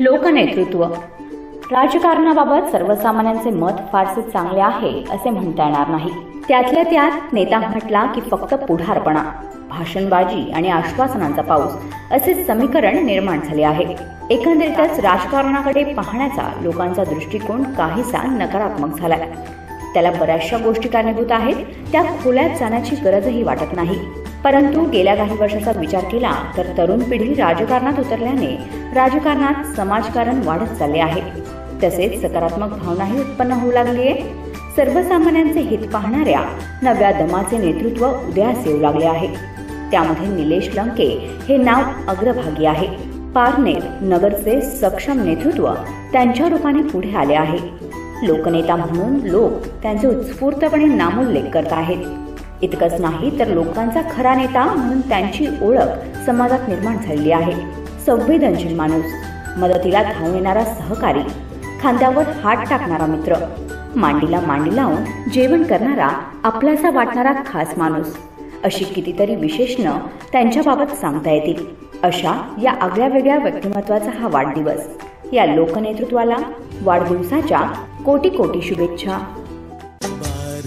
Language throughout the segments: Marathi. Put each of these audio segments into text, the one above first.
लोकनेतृत्व. राजकारणाबाबत सर्वसामान्यांचे मत फारसे चांगले आहे असे म्हणता येणार नाही. त्यातल्या त्यात नेता म्हटला की फक्त पुढारपणा भाषणबाजी आणि आश्वासनांचा पाऊस असे समीकरण निर्माण झाले आहे. एकंदरीतच राजकारणाकडे पाहण्याचा लोकांचा दृष्टिकोन काहीसा नकारात्मक झालाय. त्याला बऱ्याचशा गोष्टी कारणीभूत आहेत त्या खोल्यात जाण्याची गरजही वाटत नाही. परंतु गेल्या काही वर्षाचा विचार केला तर तरुण पिढी राजकारणात उतरल्याने राजकारणात समाजकारण वाढत चालले आहे. तसेच सकारात्मक भावनाही उत्पन्न होऊ लागली आहे. सर्वसामान्यांचे हित पाहणाऱ्या नव्या दमाचे नेतृत्व उदयास येऊ लागले आहे. त्यामध्ये निलेश लंके हे नाव अग्रभागी आहे. पारनेर नगरचे सक्षम नेतृत्व त्यांच्या रूपाने पुढे आले आहे. लोकनेता म्हणून लोक त्यांचे उत्स्फूर्तपणे नामोल्लेख करत आहेत. इतकंच नाही तर लोकांचा खरा नेता म्हणून त्यांची ओळख समाजात निर्माण झालेली आहे. संवेदनशील माणूस. मदतीला धावून येणारा सहकारी. खांद्यावर हात टाकणारा मित्र. मांडीला मांडी लावून जेवण करणारा आपलासा वाटणारा खास माणूस. अशी कितीतरी विशेषणं त्यांच्याबाबत सांगता येतील. अशा या आगळ्या वेगळ्या व्यक्तिमत्वाचा हा वाढदिवस. या लोकनेतृत्वाला वाढदिवसाच्या कोटी कोटी शुभेच्छा.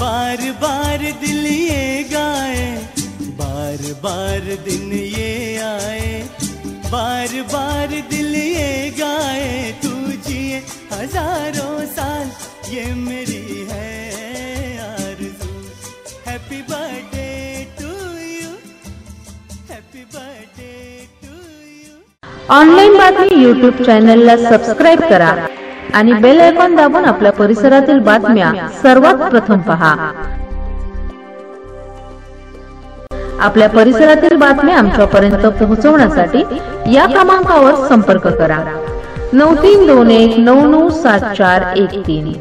बार बार दिल ये गाए, बार बार दिन ये आए, बार बार दिल ये गाए, तू जिए हज़ारों साल, ये मेरी है आरज़ू। Happy birthday to you happy birthday to you online बातमी यूट्यूब चॅनलला सबस्क्राईब करा। आणि बेल आयकॉन दाबून आपल्या परिसरातील बातम्या सर्वात प्रथम पहा. आपल्या परिसरातील बातम्या आमच्यापर्यंत पोहोचवण्यासाठी या क्रमांकावर संपर्क करा. नऊ तीन दोन एक नऊ नऊ सात चार एक तीन.